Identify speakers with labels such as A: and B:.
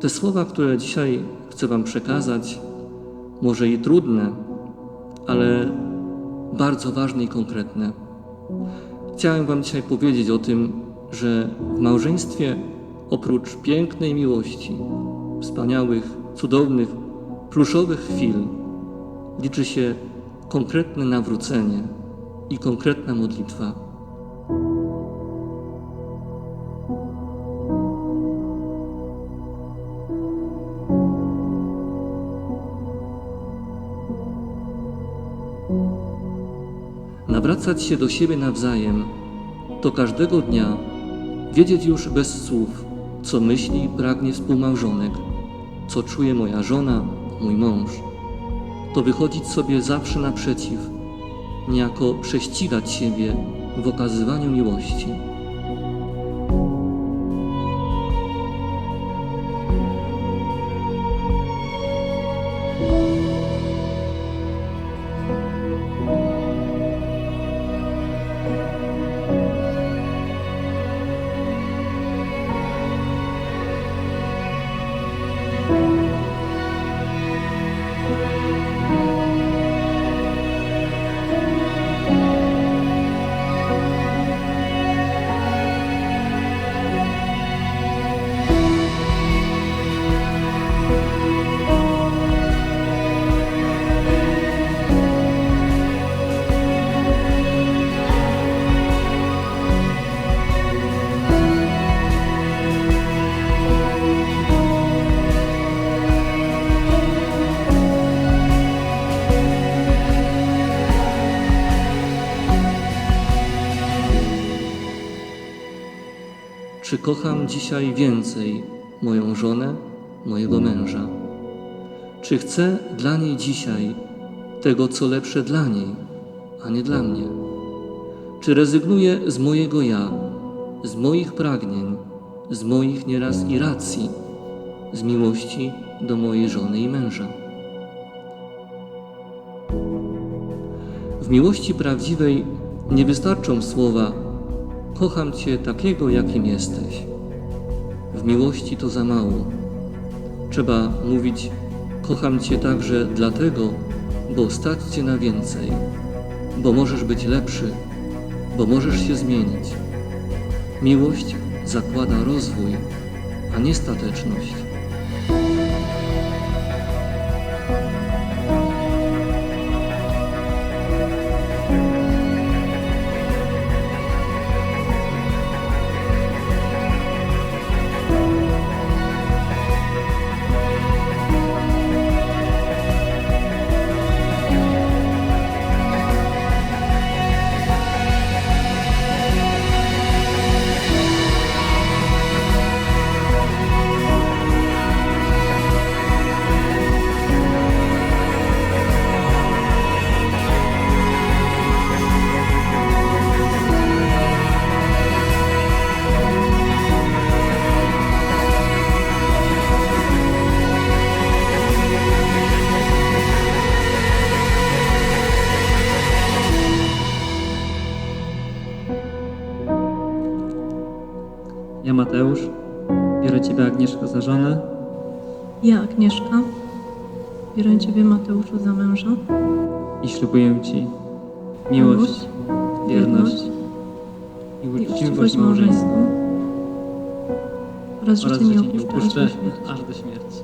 A: Te słowa, które dzisiaj chcę Wam przekazać, może i trudne, ale bardzo ważne i konkretne. Chciałem Wam dzisiaj powiedzieć o tym, że w małżeństwie oprócz pięknej miłości, wspaniałych, cudownych, pluszowych chwil, liczy się konkretne nawrócenie i konkretna modlitwa. Nawracać się do siebie nawzajem to każdego dnia wiedzieć już bez słów, co myśli i pragnie współmałżonek, co czuje moja żona, mój mąż. To wychodzić sobie zawsze naprzeciw, niejako prześcigać siebie w okazywaniu miłości. Czy kocham dzisiaj więcej moją żonę, mojego męża? Czy chcę dla niej dzisiaj tego, co lepsze dla niej, a nie dla mnie? Czy rezygnuję z mojego ja, z moich pragnień, z moich nieraz i racji, z miłości do mojej żony i męża? W miłości prawdziwej nie wystarczą słowa Kocham Cię takiego, jakim jesteś. W miłości to za mało. Trzeba mówić Kocham Cię także dlatego, bo stać Cię na więcej, bo możesz być lepszy, bo możesz się zmienić. Miłość zakłada rozwój, a nie stateczność.
B: Ja Mateusz, biorę Ciebie Agnieszka za żonę.
C: Ja, Agnieszka, biorę Ciebie, Mateuszu, za męża,
B: i ślubuję Ci miłość, wierność i
C: i
B: uczciwość małżeńską
C: oraz, że Cię nie opuszczę aż do śmierci.
B: aż do śmierci.